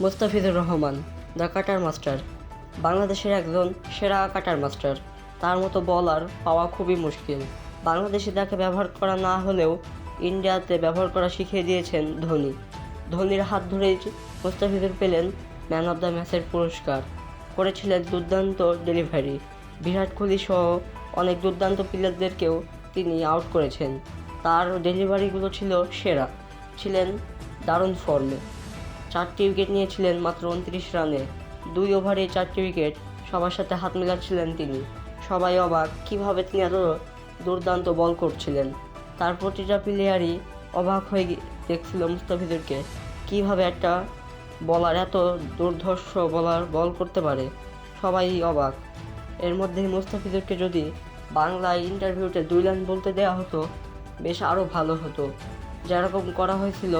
Mustafizur Rahman, the cutter master. বাংলাদেশের একজন সেরা কাটার মাস্টার। তার মতো বলার পাওয়া খুবই মুশকিল। বাংলাদেশে তাকে ব্যবহার করা না হলেও ইন্ডিয়াতে ব্যবহার করা শিখিয়ে দিয়েছেন ধোনি। ধোনির হাত ধরেই মুস্তাফিজুর পেলেন ম্যান অব দ্য ম্যাচের পুরস্কার। করেছিলেন দুর্দান্ত ডেলিভারি। বিরাট কোহলি সহ অনেক দুর্দান্ত প্লেয়ারদেরকেও তিনি আউট করেছেন। তার ডেলিভারিগুলো ছিল সেরা। ছিলেন দারুণ ফর্মে। চারটি উইকেট নিয়েছিলেন মাত্র উনত্রিশ রানে। দুই ওভারে চারটি উইকেট, সবার সাথে হাত মেলাচ্ছিলেন তিনি। সবাই অবাক, কীভাবে তিনি এত দুর্দান্ত বল করছিলেন? তার প্রতিটা প্লেয়ারই অবাক হয়ে দেখছিল মুস্তাফিজুরকে, কীভাবে একটা বলার, এত দুর্ধর্ষ বলার বল করতে পারে? সবাই অবাক। এর মধ্যে মুস্তাফিজুরকে যদি বাংলায় ইন্টারভিউতে দুই লাইন বলতে দেওয়া হতো, বেশ আরও ভালো হতো। যেরকম করা হয়েছিল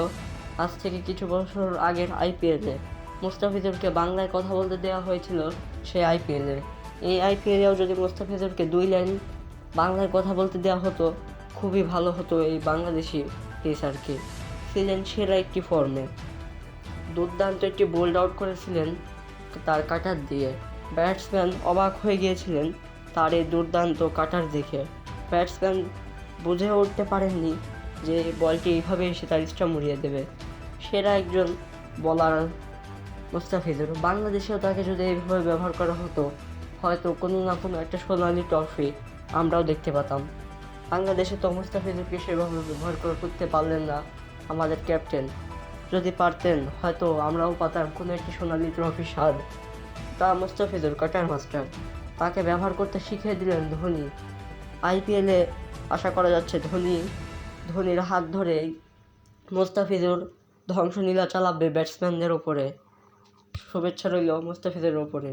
আজ থেকে কিছু বছর আগের আইপিএলে। মুস্তাফিজুরকে বাংলায় কথা বলতে দেওয়া হয়েছিল সেই আইপিএলে। এই আইপিএলেও যদি মুস্তাফিজুরকে দুই লাইন বাংলায় কথা বলতে দেওয়া হতো, খুবই ভালো হতো এই বাংলাদেশি পেসারকে। ছিলেন সেরা একটি ফর্মে। দুর্দান্ত একটি বোল্ড আউট করেছিলেন তার কাটার দিয়ে। ব্যাটসম্যান অবাক হয়ে গিয়েছিলেন তার এই দুর্দান্ত কাটার দেখে ব্যাটসম্যান বুঝে উঠতে পারেননি যে বলটি এইভাবে এসে তার স্টাম্প মুড়িয়ে দেবে। সেরা একজন বলার মুস্তাফিজুর। বাংলাদেশেও তাকে যদি এইভাবে ব্যবহার করা হতো, হয়তো কোনো না কোনো একটা সোনালি ট্রফি আমরাও দেখতে পেতাম। বাংলাদেশে তো মুস্তাফিজুরকে সেভাবে ব্যবহার করে, করতে পারলেন না আমাদের ক্যাপ্টেন। যদি পারতেন, হয়তো আমরাও পাতাম কোনো একটি সোনালি ট্রফি স্বাদ। তা মুস্তাফিজুর কাটার মাস্টার। তাকে ব্যবহার করতে শিখিয়ে দিলেন ধোনি। আইপিএলে আশা করা যাচ্ছে ধোনি, ধোনির হাত ধরেই মুস্তাফিজুর ধ্বংসলীলা চালাবে ব্যাটসম্যানদের ওপরে শুভেচ্ছা রইল মুস্তাফিজের ওপরে